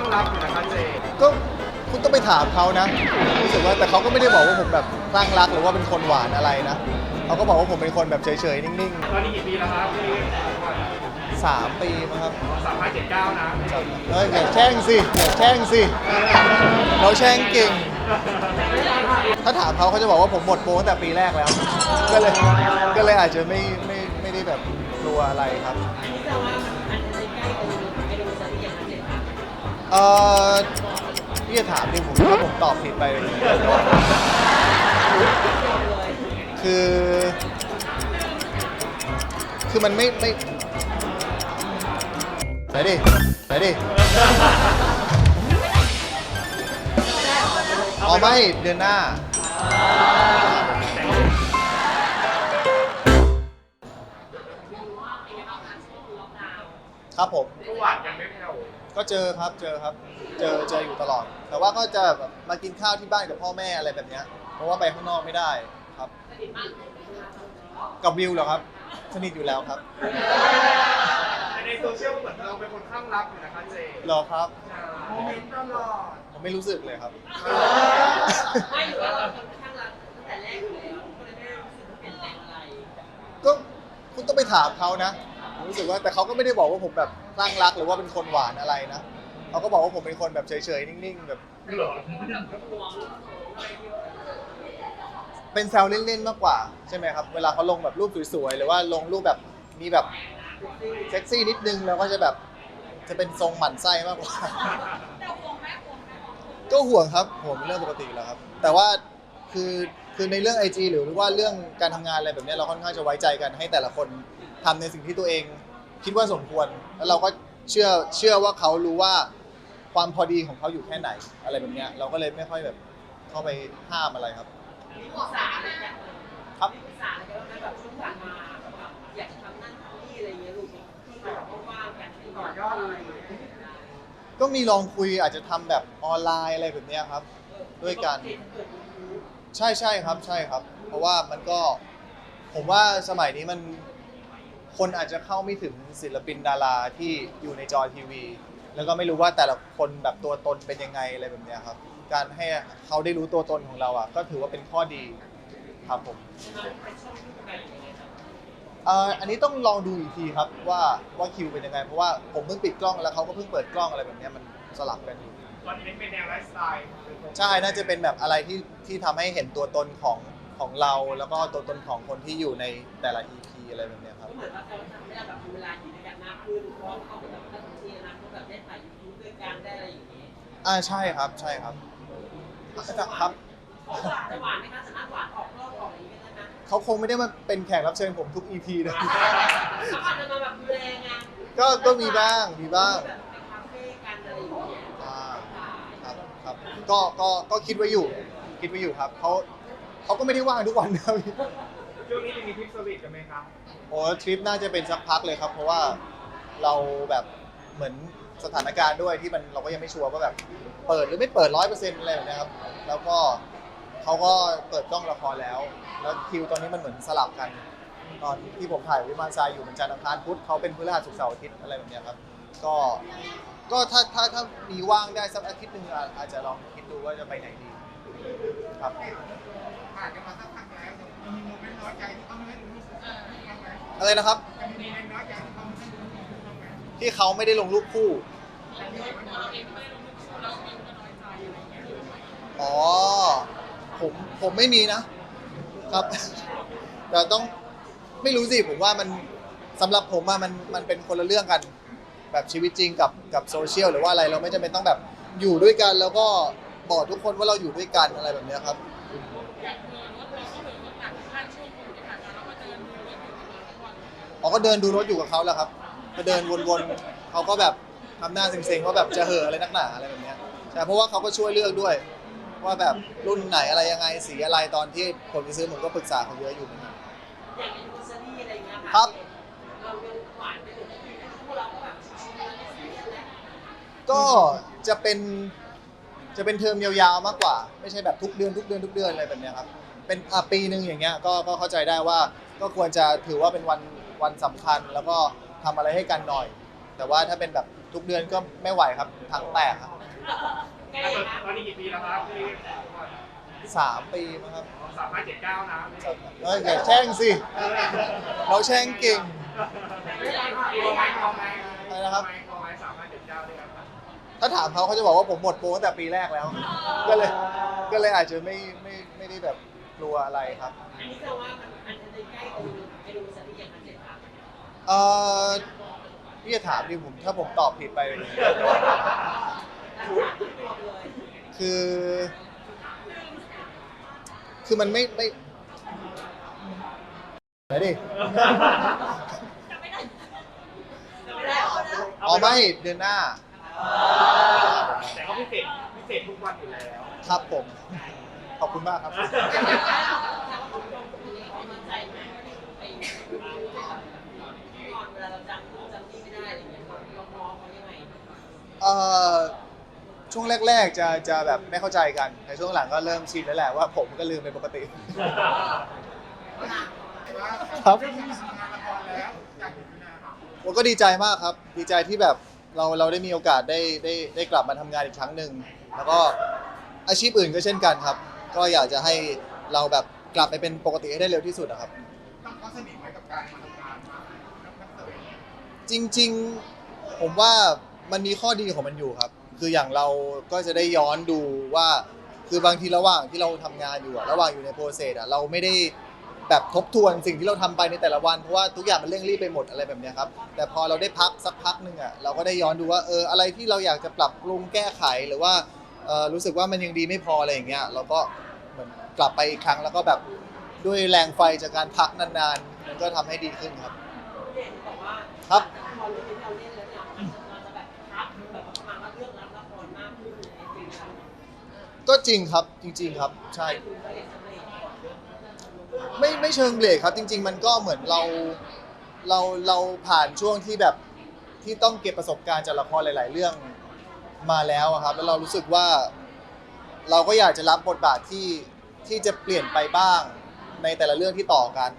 างรักอยู่นะคะเจก็คุณต้องไปถามเขานะรู้สึกว่าแต่เขาก็ไม่ได้บอกว่าผมแบบคลั่งรักหรือว่าเป็นคนหวานอะไรนะเขาก็บอกว่าผมเป็นคนแบบเฉยๆนิ่งตอนนี้กี่ปีแล้วครับพี่ๆสามปีมั้งครับสามห้าเจ็ดเก้านะเฮ้ยอย่าแช่งสิอย่าแช่งสิเราแช่งเก่ง ถ้าถามเขาเขาจะบอกว่าผมหมดโปรตั้งแต่ปีแรกแล้ว ก็เลยก็เลยอาจจะไม่ไม่ไม่ได้แบบกลัวอะไรครับ อันนี้แปลว่ามันอัน เออพี่จะถามดิผมถ้าผมตอบผิดไปเลยคือ คือมันไม่ไม่ไหนดิไหนดิอ๋อไม่เดือนหน้า ครับผม หวานยังไม่แผ่ว ก็เจอครับเจอครับ เจอเจออยู่ตลอด แต่ว่าก็จะแบบมากินข้าวที่บ้านกับพ่อแม่อะไรแบบเนี้ยเพราะว่าไปข้างนอกไม่ได้ครับกับวิวเหรอครับ สนิทอยู่แล้วครับแต่ในโซเชียลเหมือนเราเป็นคนข้างรักอยู่นะคะเจเหรอครับ โมเมนต์ตลอด ผมไม่รู้สึกเลยครับ ไม่หรือว่าเราค่อนข้างรักตั้งแต่แรกอยู่แล้วก็เลยไม่ได้รู้สึกว่าเปลี่ยนแปลงอะไร ก็คุณต้องไปถามเขานะผมรู้สึกว่าแต่เขาก็ไม่ได้บอกว่าผมแบบ คลั่งรักหรือว่าเป็นคนหวานอะไรนะเขาก็บอกว่าผมเป็นคนแบบเฉยๆนิ่งๆแบบ หรอเป็นแซวเล่นๆมากกว่าใช่ไหมครับ เวลาเขาลงแบบรูปสวยๆหรือว่าลงรูปแบบมีแบบเซ็กซี่นิดนึงเราก็จะแบบจะเป็นทรงหมั่นไส้มากกว่าก็ห่วงครับห่วงเป็นเรื่องปกติอยู่แล้วครับ แต่ว่าคือคือในเรื่อง IG หรือว่าเรื่องการทำงานอะไรแบบเนี้ยเราค่อนข้างจะไว้ใจกันให้แต่ละคนทำในสิ่งที่ตัวเอง คิดว่าสมควร แล้วเราก็เชื่อเชื่อว่าเขารู้ว่าความพอดีของเขาอยู่แค่ไหนอะไรแบบเนี้ยเราก็เลยไม่ค่อยแบบเข้าไปห้ามอะไรครับ มีปรึกษาอะไรกันครับ ปรึกษาอะไรกันบ้างไหมแบบช่วงผ่านมาแบบว่าอยากจะทำนั่นทำนี่อะไรอย่างเงี้ยลูกที่แบบว่างๆกันที่ต่อยอดอะไรอย่างเงี้ยก็มีลองคุยอาจจะทำแบบออนไลน์อะไรแบบเนี้ยครับ ด้วยกันใช่ใช่ครับใช่ครับ เพราะว่ามันก็ผมว่าสมัยนี้มัน คนอาจจะเข้าไม่ถึงศิลปินดาราที่อยู่ในจอทีวี แล้วก็ไม่รู้ว่าแต่ละคนแบบตัวตนเป็นยังไงอะไรแบบเนี้ยครับ การให้เขาได้รู้ตัวตนของเราอะก็ถือว่าเป็นข้อดีครับผมเอ่ออันนี้ต้องลองดูอีกทีครับว่าว่าคิวเป็นยังไง เพราะว่าผมเพิ่งปิดกล้องแล้วเขาก็เพิ่งเปิดกล้องอะไรแบบเนี้ยมันสลับกันอยู่ตอนนี้เป็นแนวไลฟ์สไตล์ใช่น่าจะเป็นแบบอะไรที่ที่ทำให้เห็นตัวตนของของเรา แล้วก็ตัวตนของคนที่อยู่ในแต่ละ EP อะไรแบบเนี้ยครับ ก็เหมือนว่าเขาทำให้เราแบบมีเวลาอยู่ด้วยกันมากขึ้นเพราะว่าเขาแบบถ้าทีนะเขาแบบได้ถ่ายยูทูบด้วยกันได้อะไรอย่างเงี้ยอ่าใช่ครับใช่ครับครับจะหวานไหมคะสามารถหวานออกรอบออกอะไรอย่างเงี้ยได้ไหมเขาคงไม่ได้มาเป็นแขกรับเชิญผมทุก EP นะ เขาอาจจะมาแบบดูแลไงก็ก็มีบ้างมีบ้างแบบไปคาเฟ่กันอะไรอย่างเงี้ยอ่าครับครับก็ก็ก็คิดไว้อยู่ คิดไว้อยู่ครับเขาเขาก็ไม่ได้ว่างทุกวันนะ ช่วงนี้จะมีทริปสวีทกันไหมครับโอ้ทริปน่าจะเป็นสักพักเลยครับ เพราะว่าเราแบบเหมือนสถานการณ์ด้วยที่มันเราก็ยังไม่ชัวร์ว่าแบบ เปิดหรือไม่เปิดร้อยเปอร์เซ็นต์อะไรแบบนี้ครับ แล้วก็เขาก็เปิดกล้องละครแล้ว แล้วคิวตอนนี้มันเหมือนสลับกัน ตอนที่ผมถ่ายวิมานทรายอยู่มันจันทร์อังคารพุธเขาเป็นพฤหัสศุกร์เสาร์อาทิตย์อะไรแบบนี้ครับ ก็ก็ถ้าถ้าถ้ามีว่างได้สักอาทิตย์หนึ่งอะอาจจะลองคิดดูว่าจะไปไหนดี ครับผ่านกันมาสักพัก อะไรนะครับที่เขาไม่ไหมที่เขาไม่ได้ลงรูปคู่ อ๋อ ผมผมไม่มีนะครับ แต่ต้องไม่รู้สิผมว่ามันสำหรับผมอะมันมันเป็นคนละเรื่องกัน แบบชีวิตจริงกับกับโซเชียลหรือว่าอะไรเราไม่จำเป็นต้องแบบอยู่ด้วยกันแล้วก็บอกทุกคนว่าเราอยู่ด้วยกันอะไรแบบเนี้ยครับ อ๋อก็เดินดูรถอยู่กับเขาแล้วครับก็เดินวนๆเขาก็แบบทำหน้าเซ็งๆว่าแบบจะเห่อะอะไรนักหนาอะไรแบบเนี้ยใช่เพราะว่าเขาก็ช่วยเลือกด้วย ว่าแบบรุ่นไหนอะไรยังไงสีอะไรตอนที่ผมจะซื้อผมก็ปรึกษาเขาเยอะอยู่เหมือนกัน อย่างอินฟูซรี่อะไรอย่างเงี้ยค่ะครับ เรายังหวานไปถึงที่พวกเราก็แบบชิลๆแล้วไม่ซีเรียสแล้วก็จะเป็นจะเป็นเทอมยาวๆมากกว่า ไม่ใช่แบบทุกเดือนทุกเดือนทุกเดือนอะไรแบบเนี้ยครับเป็นอะปีหนึ่งอย่างเงี้ยก็ก็เข้าใจได้ว่าก็ควรจะถือว่าเป็นวัน วันสำคัญ แล้วก็ทำอะไรให้กันหน่อย แต่ว่าถ้าเป็นแบบทุกเดือนก็ไม่ไหวครับทั้งแตกครับใกล้ตอนนะตอนนี้กี่ปีแล้วครับพี่สามปีมั้งครับสามห้าเจ็ดเก้านะเอออย่าแช่งสิ เราแช่งเก่งกลัวไหมกลัวไหมอะไรนะครับกลัวไหมสามห้าเจ็ดเก้าด้วยกันถ้าถามเขาเขาจะบอกว่าผมหมดโปรตั้งแต่ปีแรกแล้ว ก็เลยก็เลยอาจจะไม่ไม่ไม่ได้แบบกลัวอะไรครับ อันนี้แสดงว่ามันอันจะใกล้ตรงไปดูสถิติอย่างมันเจ็ดพัน เออพี่จะถามดิผมถ้าผมตอบผิดไปอย่างนี้แล้วถามตัวเลยคือ คือมันไม่ไม่ไหนดิจะไม่ได้เอานะอ๋อไม่เดือนหน้า แต่ก็พิเศษพิเศษทุกวันอยู่แล้ว ครับผม ขอบคุณมากครับ แต่ว่าผมลงตรงนี้เขามั่นใจไหมไปก่อนเวลาเราจำจำที่ไม่ได้อะไรอย่างเงี้ยเรามองเขายังไง เอ่อช่วงแรก ๆ จะจะแบบไม่เข้าใจกันแต่ช่วงหลังก็เริ่มชินแล้วแหละว่าผมก็ลืมเป็นปกติ ครับเรื่องงานละครแล้วอยากเห็นนะผมก็ดีใจมากครับ ดีใจที่แบบเราเราได้มีโอกาสได้ได้ได้กลับมาทำงานอีกครั้งหนึ่ง แล้วก็อาชีพอื่นก็เช่นกันครับ ก็อยากจะให้เราแบบกลับไปเป็นปกติให้ได้เร็วที่สุดนะครับ ต้องเขาสนิทไหมกับการมาทำงานมานักนักเตะจริง ๆ ผมว่า มันมีข้อดีของมันอยู่ครับ คืออย่างเราก็จะได้ย้อนดูว่า คือบางทีระหว่างที่เราทำงานอยู่อะระหว่างอยู่ในโปรเซสอะเราไม่ได้แบบทบทวนสิ่งที่เราทำไปในแต่ละวันเพราะว่าทุกอย่างมันเร่งรีบไปหมดอะไรแบบเนี้ยครับ แต่พอเราได้พักสักพักหนึ่งอะเราก็ได้ย้อนดูว่าเอออะไรที่เราอยากจะปรับปรุงแก้ไขหรือว่าเออรู้สึกว่ามันยังดีไม่พออะไรอย่างเงี้ยเราก็เหมือนกลับไปอีกครั้งแล้วก็แบบด้วยแรงไฟจากการพักนานๆมันก็ทำให้ดีขึ้นครับ ครับ พอเรื่องที่เราเล่นแก็จริงครับจริง ๆ ครับ ใช่ ไม่ไม่เชิงเบรกครับ จริง ๆ มันก็เหมือนเราเราเราผ่านช่วงที่แบบที่ต้องเก็บประสบการณ์จากละครหลาย ๆ เรื่องมาแล้วอะครับ แล้วเรารู้สึกว่า เราก็อยากจะรับบทบาทที่ที่จะเปลี่ยนไปบ้าง ในแต่ละเรื่องที่ต่อกัน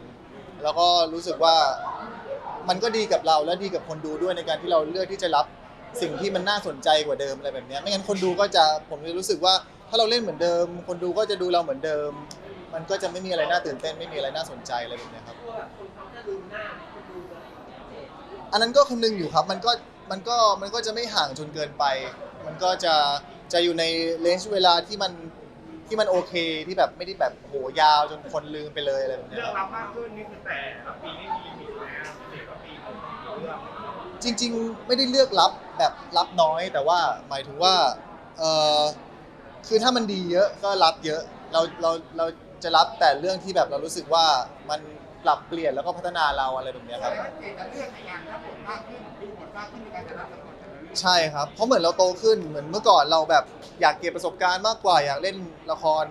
แล้วก็รู้สึกว่ามันก็ดีกับเราและดีกับคนดูด้วยในการที่เราเลือกที่จะรับ สิ่งที่มันน่าสนใจกว่าเดิมอะไรแบบเนี้ยไม่งั้นคนดูก็จะผมจะรู้สึกว่าถ้าเราเล่นเหมือนเดิม คนดูก็จะดูเราเหมือนเดิม มันก็จะไม่มีอะไรน่าตื่นเต้นไม่มีอะไรน่าสนใจอะไรแบบเนี้ยครับอันนั้นก็คำนึงอยู่ครับมันก็มันก็มันก็จะไม่ห่างจนเกินไป มันก็จะจะอยู่ในเลนส์เวลาที่มันที่มันโอเคที่แบบไม่ได้แบบโหยาวจนคนลืมไปเลยอะไรแบบเนี้เรื่องรับมากขึ้นนี่คือแต่ละปีนี่มีลิมิตไหมครับเด็กก็ปีเรื่อง จริง ๆ ไม่ได้เลือกรับแบบรับน้อย แต่ว่าหมายถึงว่าเออคือถ้ามันดีเยอะก็รับเยอะเราเราเราจะรับแต่เรื่องที่แบบเรารู้สึกว่ามันปรับเปลี่ยนแล้วก็พัฒนาเราอะไรแบบเนี้ยครับ เจจะเลือกในงานรับบทมากขึ้นดูบทมากขึ้นในการจะรับละครแต่ละเรื่องใช่ครับ เพราะเหมือนเราโตขึ้นเหมือนเมื่อก่อนเราแบบอยากเก็บประสบการณ์มากกว่า อยากเล่นละคร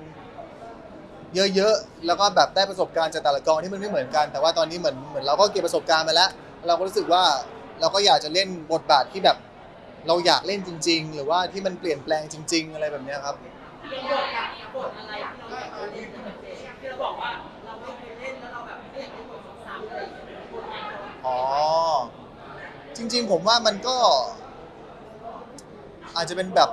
เยอะๆ แล้วก็แบบได้ประสบการณ์จากแต่ละกองที่มันไม่เหมือนกัน แต่ว่าตอนนี้เหมือนเหมือนเราก็เก็บประสบการณ์มาแล้ว เราก็รู้สึกว่า เราก็อยากจะเล่นบทบาทที่แบบ เราอยากเล่นจริง ๆ หรือว่าที่มันเปลี่ยนแปลงจริง ๆ อะไรแบบเนี้ยครับเป็นบทแบบบทอะไรที่เราอยากจะเล่นแบบเจ๊ที่เราบอกว่าเราไม่เคยเล่นแล้วเราแบบไม่อยากเล่นบทซ้ำๆอะไรอย่างเงี้ยบทไหนเราอ๋อ จริง ๆ ผมว่ามันก็ อาจจะเป็นแบบ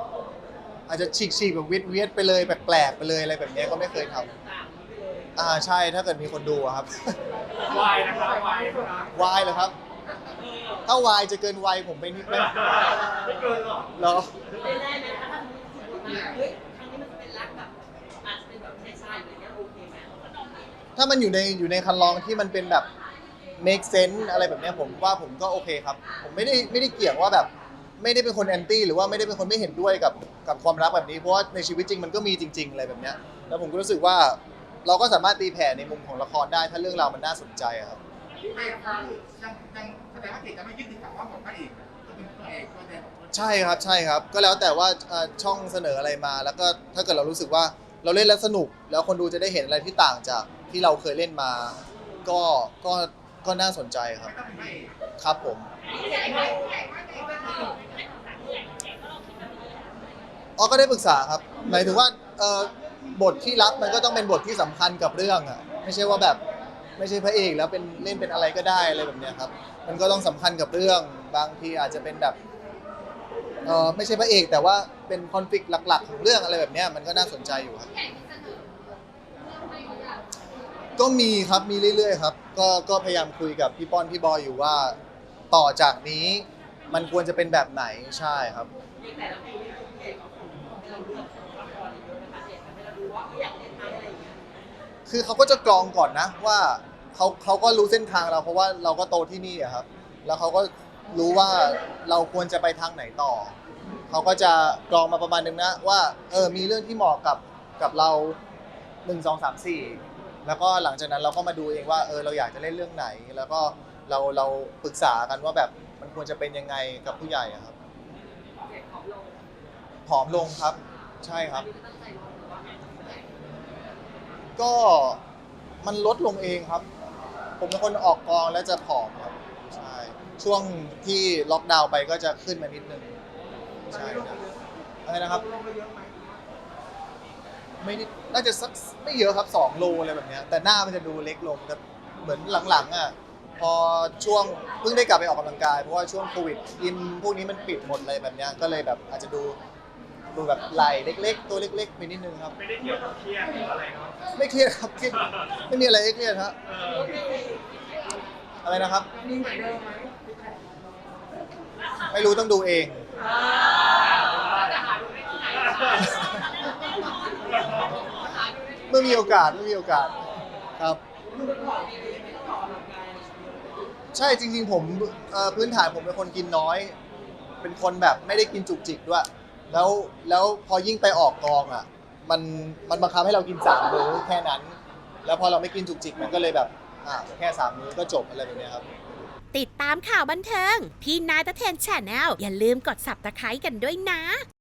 อาจจะฉีกๆแบบเวียดๆไปเลยแปลกๆไปเลยอะไรแบบเนี้ยก็ไม่เคยทำต่างๆไปเลยอ่าใช่ถ้าเกิดมีคนดูอะครับ วายนะครับวายนะครับ วายเหรอครับ ถ้าวายจะเกินวัยผมไปนิดไหมไม่เกินหรอกเหรอเล่นได้ไหมถ้าทำรู้สึกว่าเฮ้ยครั้งนี้มันจะเป็นรักแบบอาจจะเป็นแบบชายๆอะไรเงี้ยโอเคไหมถ้ามันอยู่ในอยู่ในคันลองที่มันเป็นแบบ make sense อะไรแบบเนี้ยผมว่าผมก็โอเคครับ ผมไม่ได้ไม่ได้เกี่ยงว่าแบบ ไม่ได้เป็นคนแอนตี้หรือว่าไม่ได้เป็นคนไม่เห็นด้วยกับกับความรักแบบนี้เพราะว่าในชีวิตจริงมันก็มีจริง ๆ อะไรแบบเนี้ยแล้วผมก็รู้สึกว่าเราก็สามารถตีแผ่ในมุมของละครได้ถ้าเรื่องราวมันน่าสนใจอะครับ เจยังยังแสดงว่าเจจะไม่ยึดติดกับว่าบทพระเอกจะเป็นตัวเอกตัวเด่นใช่ครับใช่ครับ ก็แล้วแต่ว่าเอ่อช่องเสนออะไรมา แล้วก็ถ้าเกิดเรารู้สึกว่าเราเล่นแล้วสนุก แล้วคนดูจะได้เห็นอะไรที่ต่างจากที่เราเคยเล่นมา ก็ก็ก็น่าสนใจครับ ไม่ต้องเป็นพระเอกครับผม อ๋อก็ได้ปรึกษาครับ หมายถึงว่าเอ่อบทที่รับมันก็ต้องเป็นบทที่สำคัญกับเรื่องอะ ไม่ใช่ว่าแบบ ไม่ใช่พระเอกแล้วเป็นเล่นเป็นอะไรก็ได้อะไรแบบเนี้ยครับ มันก็ต้องสำคัญกับเรื่องบางทีอาจจะเป็นแบบเออไม่ใช่พระเอกแต่ว่าเป็นคอนฟ lict หลัก ๆ ของเรื่องอะไรแบบเนี้ยมันก็น่าสนใจอยู่ครับ ก็มีครับมีเรื่อยๆครับ ก็ก็พยายามคุยกับพี่ป้อนพี่บอยอยู่ว่า ต่อจากนี้มันควรจะเป็นแบบไหนใช่ครับ ในแต่ละปีนี่คือพี่เอกเขาคงให้เราเลือก คือเขาก็จะกรองก่อนนะว่าเขาเขาก็รู้เส้นทางเราเพราะว่าเราก็โตที่นี่อะครับ แล้วเขาก็รู้ว่าเราควรจะไปทางไหนต่อ เขาก็จะกรองมาประมาณนึงนะว่าเออมีเรื่องที่เหมาะกับกับเราหนึ่งสองสามสี่แล้วก็หลังจากนั้นเราก็มาดูเองว่าเออเราอยากจะเล่นเรื่องไหน แล้วก็เราเราปรึกษากันว่าแบบมันควรจะเป็นยังไงกับผู้ใหญ่อะครับผอมลงครับ ใช่ครับ ตั้งใจลง ก็มันลดลงเองครับ ผมเป็นคนออกกองแล้วจะผอมครับใช่ช่วงที่ล็อกดาวน์ไปก็จะขึ้นมานิดนึงใช่ครับอะไรนะครับไม่ได้น่าจะสักไม่เยอะครับสองโลอะไรแบบเนี้ยแต่หน้ามันจะดูเล็กลงแต่เหมือนหลังๆอะพอช่วงเพิ่งได้กลับไปออกกำลังกายเพราะว่าช่วงโควิดยิมพวกนี้มันปิดหมดเลยแบบเนี้ยก็เลยแบบอาจจะดู ดูแบบไหล่เล็ก ๆ ตัวเล็ก ๆ ไปนิดนึงครับ ไม่ได้เกี่ยวกับเครียดหรืออะไรเนาะไม่เครียดครับเครียดไม่มีอะไรให้เครียดครับเอออะไรนะครับ มีเหมือนเดิมไหมไม่รู้ต้องดูเองอ่าจะหาดูได้ที่ไหนคะหาดูได้ที่เมื่อมีโอกาสเมื่อมีโอกาสครับดูเป็นผอมเองไม่ต้องออกกำลังกายใช่จริง ๆ ผมเอ่อพื้นฐานผมเป็นคนกินน้อย เป็นคนแบบไม่ได้กินจุกจิกด้วย แล้วแล้วพอยิ่งไปออกกองอะ มันมันบังคับให้เรากินสามมื้อแค่นั้น แล้วพอเราไม่กินจุกจิกมันก็เลยแบบอ่าแค่สามมื้อก็จบอะไรแบบเนี้ยครับ ติดตามข่าวบันเทิง พี่นายตะเทนแชนแนลอย่าลืมกด subscribe กันด้วยนะ